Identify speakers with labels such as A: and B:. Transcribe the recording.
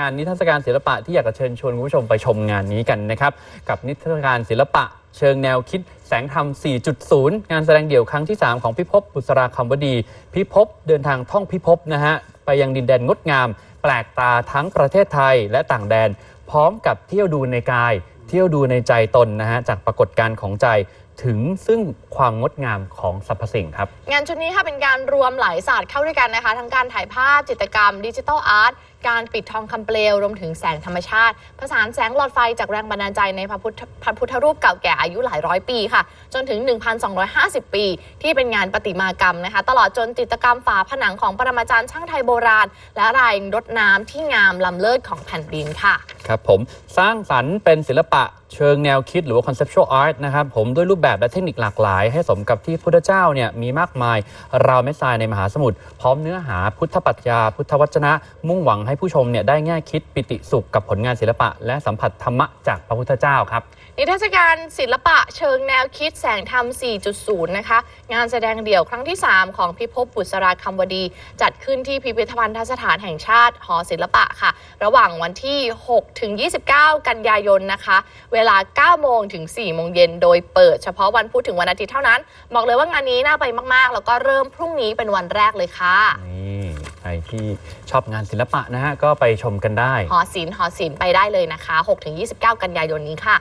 A: งานนิทรรศการศิลปะที่อยากจะเชิญชวนคุณผู้ชมไปชมงานนี้กันนะครับกับนิทรรศการศิลปะเชิงแนวคิดแสงธรรม 4.0 งานแสดงเดี่ยวครั้งที่ 3 ของพิภพบุษราคำวดี พิภพเดินทางท่องพิภพนะฮะ ไปยังดินแดนงดงาม แปลกตาทั้งประเทศไทยและต่างแดน พร้อมกับเที่ยวดูในกาย เที่ยวดูในใจตนนะฮะ จากปรากฏการณ์ของใจ ถึงซึ่งความงดงามของสรรพสิ่งครับ
B: งานชุดนี้ค่ะเป็นการรวมหลายศาสตร์เข้าด้วยกันนะคะ ทั้งการถ่ายภาพจิตรกรรม ดิจิทัลอาร์ตการปิดทองคำเปลวรวมถึงแสงธรรมชาติ ผสานแสงหลอดไฟจากแรงบันดาลใจในพระพุทธพระพุทธรูปเก่าแก่อายุหลายร้อยปีค่ะ จนถึง 1,250 ปี ที่เป็นงานประติมากรรมนะคะ ตลอดจนจิตรกรรมฝาผนังของปรมาจารย์ช่างไทยโบราณ และลายรดน้ำที่งามล้ำเลิศของแผ่นดินค่ะ
A: ครับผมสร้างสรรค์เป็นศิลปะเชิงแนวคิดหรือว่า conceptual art นะครับผมด้วยรูปแบบและเทคนิคหลากหลาย ให้สมกับที่พุทธเจ้าเนี่ยมีมากมาย ราวเม็ดทรายในมหาสมุทรพร้อมเนื้อหาพุทธปรัชญา พุทธวจนะ มุ่งหวังให้ผู้ชมเนี่ยได้แง่คิดปิติสุขกับผลงานศิลปะ และสัมผัสธรรมะจากพระพุทธเจ้าครับ
B: นิทรรศการศิลปะเชิงแนวคิดแสงธรรม 4.0 นะคะ งานแสดงเดี่ยวครั้งที่ 3 ของพิภพบุษราคำวดี จัดขึ้นที่พิพิธภัณฑสถานแห่งชาติหอศิลปะค่ะ ระหว่างวันที่6ถึง 29 กันยายนนะคะ เวลา 9 โมงถึง 4 โมงเย็น โดยเปิดเฉพาะวันพุธถึงวันอาทิตย์เท่านั้น บอกเลยว่างานนี้น่าไปมาก ๆ แล้วก็เริ่มพรุ่งนี้เป็นวันแรกเลยค่ะ
A: นี่ใครที่ชอบงานศิลปะนะฮะ ก็ไปชมกันได้
B: หอศิลป์หอศิลป์ไปได้เลยนะคะ6ถึง29 กันยายนนี้ค่ะ